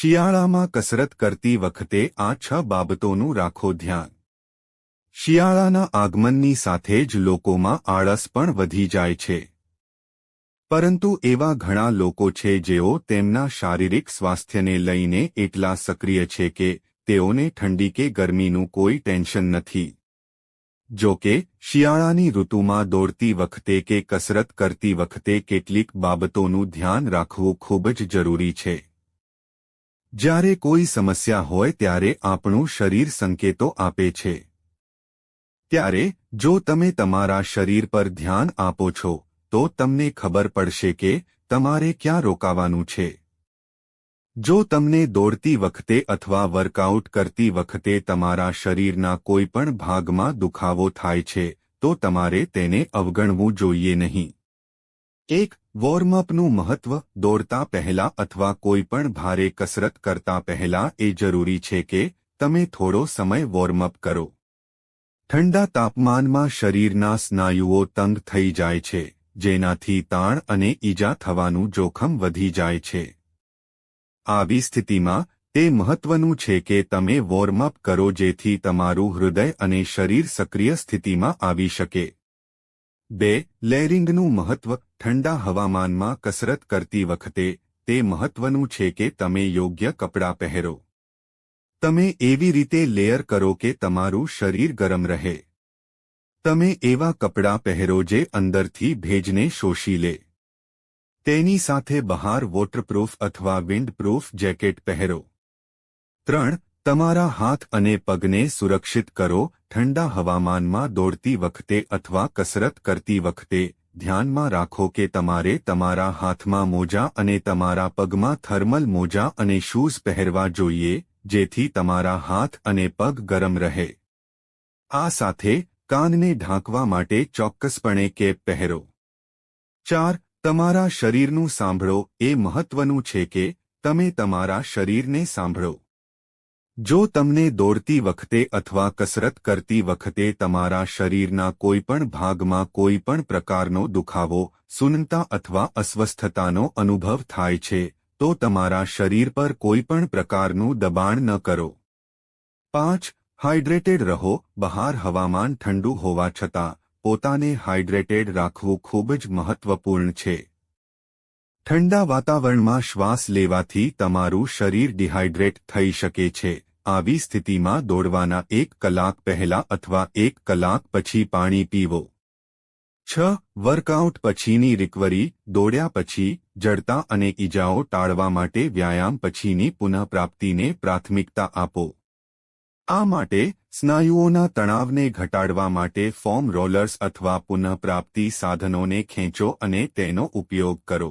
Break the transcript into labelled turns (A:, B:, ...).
A: શિયાળામાં કસરત કરતી વખતે આ છ બાબતોનું રાખો ધ્યાન. શિયાળાના આગમનની સાથે જ લોકોમાં આળસ પણ વધી જાય છે. પરંતુ એવા ઘણા લોકો છે જેઓ તેમના શારીરિક સ્વાસ્થ્યને લઈને એટલા સક્રિય છે કે તેઓને ઠંડી કે ગરમીનું કોઈ ટેન્શન નથી. જો કે, શિયાળાની ઋતુમાં દોડતી વખતે કે કસરત કરતી વખતે કેટલીક બાબતોનું ધ્યાન રાખવું ખૂબ જ જરૂરી છે. જ્યારે કોઈ સમસ્યા હોય ત્યારે આપણું શરીર સંકેતો આપે છે. ત્યારે, જો તમે તમારા શરીર પર ધ્યાન આપો છો, તો તમને ખબર પડશે કે તમારે ક્યાં રોકાવાનું છે. જો તમને દોડતી વખતે અથવા વર્કઆઉટ કરતી વખતે તમારા શરીરના કોઈપણ ભાગમાં દુખાવો થાય છે, તો તમારે તેને અવગણવું જોઈએ નહીં. એક વોર્મઅપનું મહત્વ દોડતા પહેલા અથવા કોઈપણ ભારે કસરત કરતા પહેલા એ જરૂરી છે કે તમે થોડો સમય વોર્મઅપ કરો. ઠંડા તાપમાનમાં શરીરના સ્નાયુઓ તંગ થઈ જાય છે, જેનાથી તાણ અને ઈજા થવાનું જોખમ વધી જાય છે. આવી સ્થિતિમાં તે મહત્વનું છે કે તમે વોર્મઅપ કરો જેથી તમારું હૃદય અને શરીર સક્રિય સ્થિતિમાં આવી શકે. બે લેરિંગનું મહત્વ ઠંડા હવામાનમાં કસરત કરતી વખતે તે મહત્વનું છે કે તમે યોગ્ય કપડાં પહેરો. તમે એવી રીતે લેયર કરો કે તમારું શરીર ગરમ રહે. તમે એવા કપડાં પહેરો જે અંદરથી ભેજને શોષી લે. તેની સાથે બહાર વોટરપ્રૂફ અથવા વિન્ડપ્રૂફ જેકેટ પહેરો. ત્રણ, તમારા હાથ અને પગને સુરક્ષિત કરો. ઠંડા હવામાનમાં દોડતી વખતે અથવા કસરત કરતી વખતે ધ્યાનમાં રાખો કે તમારે તમારા હાથમાં મોજા અને તમારા પગમાં થર્મલ મોજા અને શૂઝ પહેરવા જોઈએ, જેથી તમારા હાથ અને પગ ગરમ રહે. આ સાથે કાનને ઢાંકવા માટે ચોક્કસપણે કેપ પહેરો. ચાર, તમારા શરીરનું સાંભળો. એ મહત્વનું છે કે તમે તમારા શરીરને સાંભળો. જો તમને દોડતી વખતે અથવા કસરત કરતી વખતે તમારા શરીરના કોઈપણ ભાગમાં કોઈપણ પ્રકારનો દુખાવો, સુનતા અથવા અસ્વસ્થતાનો અનુભવ થાય છે, તો તમારા શરીર પર કોઈપણ પ્રકારનું દબાણ ન કરો. પાંચ, હાઇડ્રેટેડ રહો, બહાર હવામાન ઠંડુ હોવા છતાં, પોતાને હાઇડ્રેટેડ રાખવું ખૂબ જ મહત્વપૂર્ણ છે. ઠંડા વાતાવરણમાં શ્વાસ લેવાથી તમારું શરીર ડિહાઇડ્રેટ થઈ શકે છે. આવી સ્થિતિમાં દોડવાના એક કલાક પહેલા અથવા એક કલાક પછી પાણી પીવો. છ, વર્કઆઉટ પછીની રિકવરી, દોડ્યા પછી, જડતા અને ઇજાઓ ટાળવા માટે વ્યાયામ પછીની પુનઃપ્રાપ્તિને પ્રાથમિકતા આપો. આ માટે સ્નાયુઓના તણાવને ઘટાડવા માટે ફોર્મ રોલર્સ અથવા પુનઃપ્રાપ્તિ સાધનોને ખેંચો અને તેનો ઉપયોગ કરો.